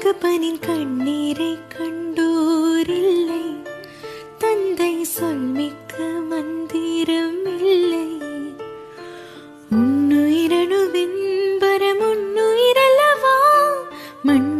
தகப்பனின் கண்ணீரை கண்டோரில்லை. தந்தை சொல்மிக்க மந்திரம் இல்லை உன்னுயிரணுவின் பரமுன்னுயிரல்லவா? மண்